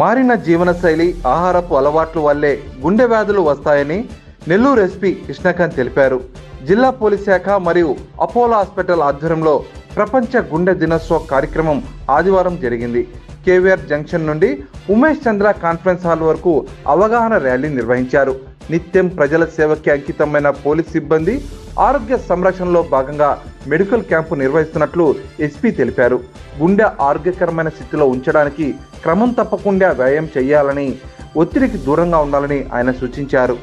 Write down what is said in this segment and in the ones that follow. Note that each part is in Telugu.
మారిన జీవనశైలి ఆహారపు అలవాట్ల వల్లే గుండె వ్యాధులు వస్తాయని నెల్లూరు ఎస్పీ కృష్ణకాంత్ తెలిపారు. జిల్లా పోలీస్ శాఖ మరియు అపోలో హాస్పిటల్ ఆధ్వర్యంలో ప్రపంచ గుండె దినోత్సవ కార్యక్రమం ఆదివారం జరిగింది. కేవీఆర్ జంక్షన్ నుండి ఉమేష్ చంద్ర కాన్ఫరెన్స్ హాల్ వరకు అవగాహన ర్యాలీ నిర్వహించారు. నిత్యం ప్రజల సేవకి అంకితమైన పోలీస్ సిబ్బంది ఆరోగ్య సంరక్షణలో భాగంగా మెడికల్ క్యాంపు నిర్వహిస్తున్నట్లు ఎస్పీ తెలిపారు. గుండె ఆరోగ్యకరమైన స్థితిలో ఉంచడానికి క్రమం తప్పకుండా వ్యాయామం చేయాలని ఒత్తిడికి దూరంగా ఉండాలని ఆయన సూచించారు.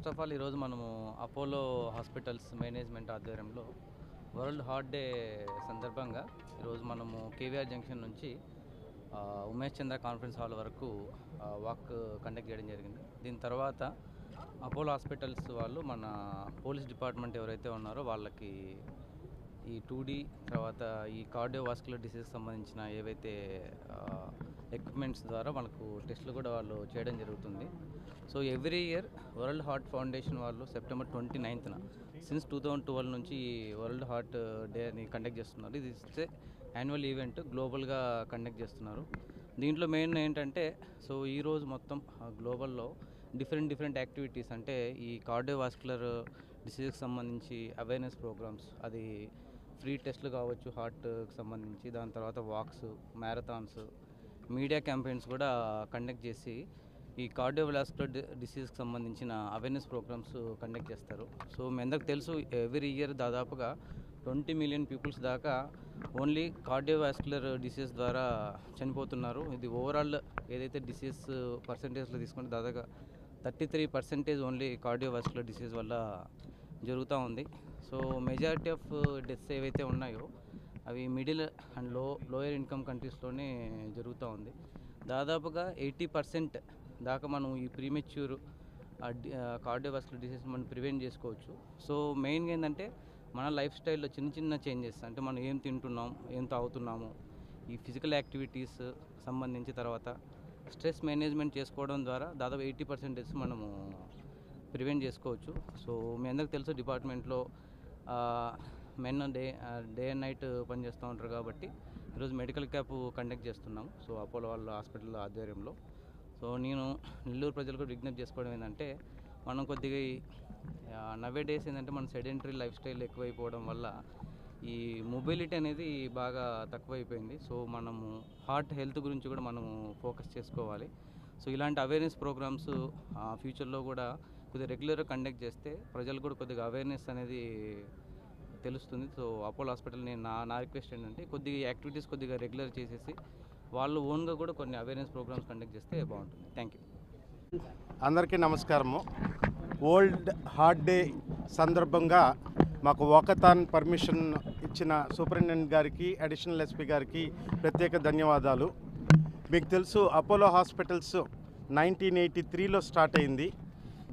ఫస్ట్ ఆఫ్ ఆల్ ఈరోజు మనము అపోలో హాస్పిటల్స్ మేనేజ్మెంట్ ఆధ్వర్యంలో వరల్డ్ హార్ట్ డే సందర్భంగా ఈరోజు మనము కేవీఆర్ జంక్షన్ నుంచి ఉమేష్ చంద్ర కాన్ఫరెన్స్ హాల్ వరకు వాక్ కండక్ట్ చేయడం జరిగింది. దీని తర్వాత అపోలో హాస్పిటల్స్ వాళ్ళు మన పోలీస్ డిపార్ట్మెంట్ ఎవరైతే ఉన్నారో వాళ్ళకి ఈ టూ డి తర్వాత ఈ కార్డియోవాస్కులర్ డిసీజ్ సంబంధించిన ఏవైతే ఎక్విప్మెంట్స్ ద్వారా మనకు టెస్టులు కూడా వాళ్ళు చేయడం జరుగుతుంది. So every year world heart foundation వాళ్ళు September twenty ninth since two thousand twelve నుంచి ఈ వరల్డ్ హార్ట్ డేని కండక్ట్ చేస్తున్నారు. ఇది ఇస్తే యాన్యువల్ ఈవెంట్ గ్లోబల్గా కండక్ట్ చేస్తున్నారు. దీంట్లో మెయిన్ ఏంటంటే సో ఈరోజు మొత్తం గ్లోబల్లో డిఫరెంట్ డిఫరెంట్ యాక్టివిటీస్ అంటే ఈ కార్డియోవాస్కులర్ డిసీజ్కి సంబంధించి అవేర్నెస్ ప్రోగ్రామ్స్ అది ఫ్రీ టెస్ట్లు కావచ్చు హార్ట్కి సంబంధించి. దాని తర్వాత వాక్స్ మ్యారథాన్స్ మీడియా క్యాంపెయిన్స్ కూడా కండక్ట్ చేసి ఈ కార్డియోవాస్కులర్ డిసీజ్కి సంబంధించిన అవేర్నెస్ ప్రోగ్రామ్స్ కండక్ట్ చేస్తారు. సో మీ అందరికి తెలుసు ఎవ్రీ ఇయర్ దాదాపుగా ట్వంటీ మిలియన్ పీపుల్స్ దాకా ఓన్లీ కార్డియోవాస్కులర్ డిసీజ్ ద్వారా చనిపోతున్నారు. ఇది ఓవరాల్ ఏదైతే డిసీజ్ పర్సంటేజ్లో తీసుకుంటే దాదాపుగా thirty three percentage only cardiovascular disease వల్ల జరుగుతూ ఉంది. సో మెజారిటీ ఆఫ్ డెత్స్ ఏవైతే ఉన్నాయో అవి మిడిల్ అండ్లో లోయర్ ఇన్కమ్ కంట్రీస్లోనే జరుగుతూ ఉంది. దాదాపుగా ఎయిటీ పర్సెంట్ దాకా మనం ఈ ప్రీమెచ్యూర్ కార్డియోవాస్కులర్ డిసీజ్ మనం ప్రివెంట్ చేసుకోవచ్చు. సో మెయిన్గా ఏంటంటే మన లైఫ్ స్టైల్లో చిన్న చిన్న చేంజెస్ అంటే మనం ఏం తింటున్నాం ఏం తాగుతున్నాము ఈ ఫిజికల్ యాక్టివిటీస్ సంబంధించి తర్వాత స్ట్రెస్ మేనేజ్మెంట్ చేసుకోవడం ద్వారా దాదాపు ఎయిటీ పర్సెంటేజ్ మనము ప్రివెంట్ చేసుకోవచ్చు. సో మీ అందరికి తెలుసు డిపార్ట్మెంట్లో men day day and night పనిచేస్తూ ఉంటారు కాబట్టి ఈరోజు మెడికల్ క్యాంప్ కండక్ట్ చేస్తున్నాం. సో అపోలో వాళ్ళ హాస్పిటల్ ఆధ్వర్యంలో. సో నేను నెల్లూరు ప్రజలకు విజ్ఞప్తి చేసుకోవడం ఏంటంటే మనం కొద్దిగా నవే డేస్ ఏంటంటే మన సెడెంటరీ లైఫ్ స్టైల్ ఎక్కువైపోవడం వల్ల ఈ మొబిలిటీ అనేది బాగా తక్కువైపోయింది. సో మనము హార్ట్ హెల్త్ గురించి కూడా మనము ఫోకస్ చేసుకోవాలి. సో ఇలాంటి అవేర్నెస్ ప్రోగ్రామ్స్ ఫ్యూచర్లో కూడా కొద్దిగా రెగ్యులర్గా కండక్ట్ చేస్తే ప్రజలు కూడా కొద్దిగా అవేర్నెస్ అనేది తెలుస్తుంది. సో అపోలో హాస్పిటల్ నేను నా నా రిక్వెస్ట్ ఏంటంటే కొద్దిగా యాక్టివిటీస్ కొద్దిగా రెగ్యులర్ చేసేసి వాళ్ళు ఓన్గా కూడా కొన్ని అవేర్నెస్ ప్రోగ్రామ్స్ కండక్ట్ చేస్తే బాగుంటుంది. థ్యాంక్ యూ అందరికీ నమస్కారము. వరల్డ్ హార్ట్ డే సందర్భంగా మాకు వాకథాన్ పర్మిషన్ ఇచ్చిన సూపరింటెండెంట్ గారికి అడిషనల్ ఎస్పీ గారికి ప్రత్యేక ధన్యవాదాలు. మీకు తెలుసు అపోలో హాస్పిటల్స్ నైన్టీన్ ఎయిటీ త్రీలో స్టార్ట్ అయింది.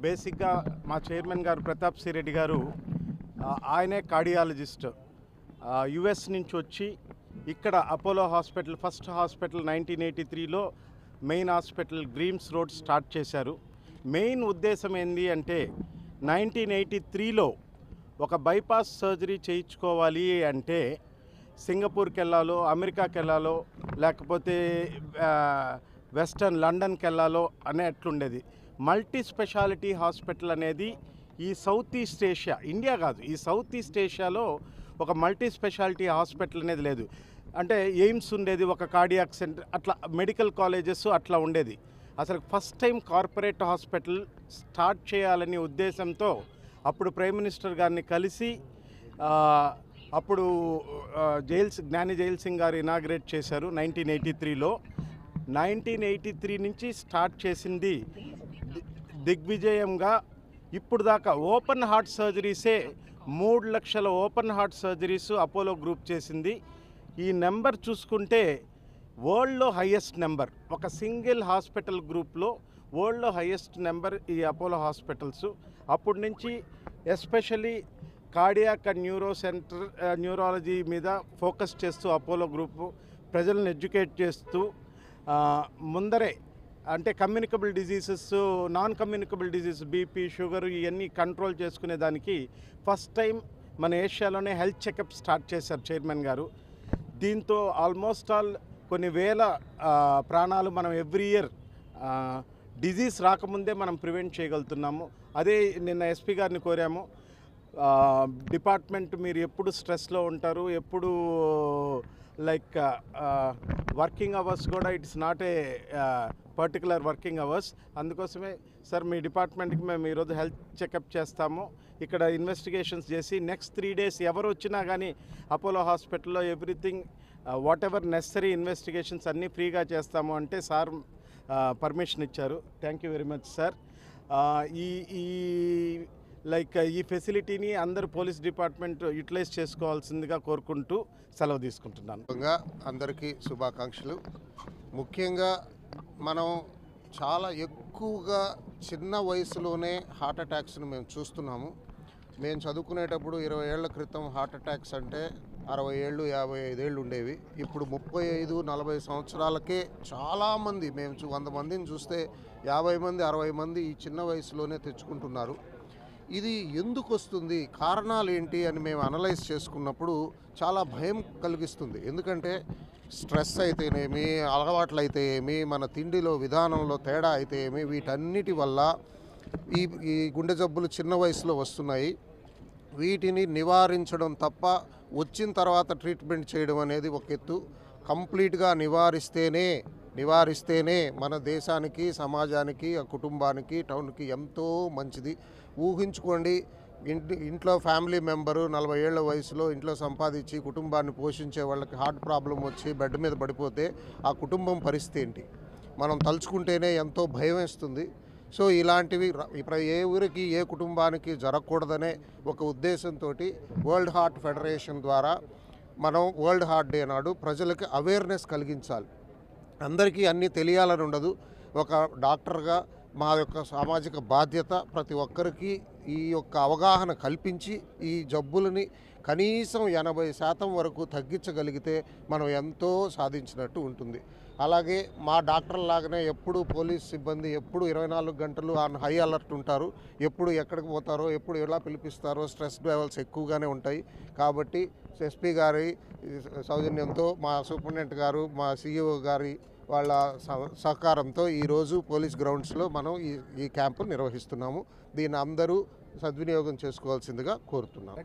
బేసిక్గా మా చైర్మన్ గారు ప్రతాప్ సిరెడ్డి గారు ఆయనే కార్డియాలజిస్ట్. యుఎస్ నుంచి వచ్చి ఇక్కడ Apollo hospital first hospital nineteen eighty త్రీలో main hospital Greams road start చేశారు. మెయిన్ ఉద్దేశం ఏంటి అంటే నైన్టీన్ ఎయిటీ త్రీలో ఒక బైపాస్ సర్జరీ చేయించుకోవాలి అంటే సింగపూర్కి వెళ్ళాలో అమెరికాకి వెళ్ళాలో లేకపోతే వెస్టర్న్ లండన్కి వెళ్ళాలో అనే అట్లుండేది మల్టీ స్పెషాలిటీ హాస్పిటల్ అనేది ఈ సౌత్ ఈస్ట్ ఏషియా ఇండియా కాదు ఈ సౌత్ ఈస్ట్ ఏషియాలో ఒక మల్టీ స్పెషాలిటీ హాస్పిటల్ అనేది లేదు. అంటే ఎయిమ్స్ ఉండేది ఒక కార్డియాక్ సెంటర్ అట్లా మెడికల్ కాలేజెస్ అట్లా ఉండేది. అసలు first time corporate hospital start చేయాలనే ఉద్దేశంతో అప్పుడు ప్రైమ్ మినిస్టర్ గారిని కలిసి అప్పుడు జైల్స్ జైల్ జ్ఞాని జైల్ సింగ్ గారు ఇనాగ్రేట్ చేశారు నైన్టీన్ ఎయిటీ త్రీలో. నైన్టీన్ ఎయిటీ త్రీ నుంచి స్టార్ట్ చేసింది దిగ్విజయంగా ఇప్పుడు దాకా ఓపెన్ హార్ట్ సర్జరీసే మూడు లక్షల open heart surgeries Apollo group చేసింది. ఈ నెంబర్ చూసుకుంటే వరల్డ్లో హయ్యెస్ట్ నెంబర్. ఒక సింగిల్ హాస్పిటల్ గ్రూప్లో వరల్డ్లో హయ్యెస్ట్ నెంబర్ ఈ అపోలో హాస్పిటల్స్. అప్పటి నుంచి especially cardiac neuro centre neurology మీద ఫోకస్ చేస్తూ అపోలో గ్రూపు ప్రజలను ఎడ్యుకేట్ చేస్తూ ముందరే అంటే communicable diseases non communicable disease BP sugar ఇవన్నీ కంట్రోల్ చేసుకునే దానికి ఫస్ట్ టైం మన ఏషియాలోనే హెల్త్ చెకప్ స్టార్ట్ చేశారు చైర్మన్ గారు. దీంతో ఆల్మోస్ట్ ఆల్ కొన్ని వేల ప్రాణాలు మనం ఎవ్రీ ఇయర్ డిజీజ్ రాకముందే మనం ప్రివెంట్ చేయగలుగుతున్నాము. అదే నిన్న ఎస్పీ గారిని కోరాము. డిపార్ట్మెంట్ మీరు ఎప్పుడు స్ట్రెస్లో ఉంటారు ఎప్పుడు like uh, uh, working hours కూడా it's not a uh, particular working hours. అందుకోసమే సార్ మీ డిపార్ట్మెంట్కి మేము ఈరోజు హెల్త్ చెకప్ చేస్తాము. ఇక్కడ ఇన్వెస్టిగేషన్స్ చేసి నెక్స్ట్ త్రీ డేస్ ఎవరు వచ్చినా కానీ అపోలో హాస్పిటల్లో everything whatever necessary investigations అన్నీ ఫ్రీగా చేస్తాము అంటే సార్ పర్మిషన్ ఇచ్చారు. Thank you very much sir. ఈ ఈ లైక్ ఈ ఫెసిలిటీని అందరు పోలీస్ డిపార్ట్మెంట్ యూటిలైజ్ చేసుకోవాల్సిందిగా కోరుకుంటూ సెలవు తీసుకుంటున్నాను. అందరికీ శుభాకాంక్షలు. ముఖ్యంగా మనం చాలా ఎక్కువగా చిన్న వయసులోనే హార్ట్ అటాక్స్ను మేము చూస్తున్నాము. మేము చదువుకునేటప్పుడు ఇరవై ఏళ్ళ క్రితం హార్ట్ అటాక్స్ అంటే అరవై ఏళ్ళు యాభై ఐదేళ్ళు ఉండేవి. ఇప్పుడు ముప్పై ఐదు నలభై సంవత్సరాలకే చాలామంది మేము చూ- వంద మందిని చూస్తే యాభై మంది అరవై మంది ఈ చిన్న వయసులోనే తెచ్చుకుంటున్నారు. ఇది ఎందుకు వస్తుంది? కారణాలు ఏంటి అని మేము అనలైజ్ చేసుకున్నప్పుడు చాలా భయం కలిగిస్తుంది. ఎందుకంటే స్ట్రెస్ అయితేనేమి అలవాట్లు అయితే ఏమి మన తిండిలో విధానంలో తేడా అయితే ఏమి వీటన్నిటి వల్ల ఈ ఈ గుండె జబ్బులు చిన్న వయసులో వస్తున్నాయి. వీటిని నివారించడం తప్ప వచ్చిన తర్వాత ట్రీట్మెంట్ చేయడం అనేది ఒక ఎత్తు. కంప్లీట్గా నివారిస్తేనే నివారిస్తేనే మన దేశానికి సమాజానికి ఆ కుటుంబానికి టౌన్కి ఎంతో మంచిది. ఊహించుకోండి ఇంటి ఇంట్లో ఫ్యామిలీ మెంబరు నలభై ఏళ్ళ వయసులో ఇంట్లో సంపాదించి కుటుంబాన్ని పోషించే వాళ్ళకి హార్ట్ ప్రాబ్లం వచ్చి బెడ్ మీద పడిపోతే ఆ కుటుంబం పరిస్థితి ఏంటి? మనం తలుచుకుంటేనే ఎంతో భయం వేస్తుంది. సో ఇలాంటివి ఇప్పుడు ఏ ఊరికి ఏ కుటుంబానికి జరగకూడదనే ఒక ఉద్దేశంతో వరల్డ్ హార్ట్ ఫెడరేషన్ ద్వారా మనం వరల్డ్ హార్ట్ డే నాడు ప్రజలకి అవేర్నెస్ కలిగించాలి. అందరికీ అన్నీ తెలియాలని ఉండదు. ఒక డాక్టర్గా మా యొక్క సామాజిక బాధ్యత ప్రతి ఒక్కరికి ఈ యొక్క అవగాహన కల్పించి ఈ జబ్బులని కనీసం ఎనభై శాతం వరకు తగ్గించగలిగితే మనం ఎంతో సాధించినట్టు ఉంటుంది. అలాగే మా డాక్టర్ లాగానే ఎప్పుడు పోలీస్ సిబ్బంది ఎప్పుడు ఇరవై నాలుగు గంటలు ఆన్ హై అలర్ట్ ఉంటారు. ఎప్పుడు ఎక్కడికి పోతారో ఎప్పుడు ఎలా పిలిపిస్తారో స్ట్రెస్ లెవెల్స్ ఎక్కువగానే ఉంటాయి. కాబట్టి ఎస్పీ గారి సౌజన్యంతో మా సూపరింటెండెంట్ గారు మా సీఈఓ గారి వాళ్ళ సహకారంతో ఈరోజు పోలీస్ గ్రౌండ్స్లో మనం ఈ ఈ క్యాంపు నిర్వహిస్తున్నాము. దీన్ని అందరూ సద్వినియోగం చేసుకోవాల్సిందిగా కోరుతున్నాము.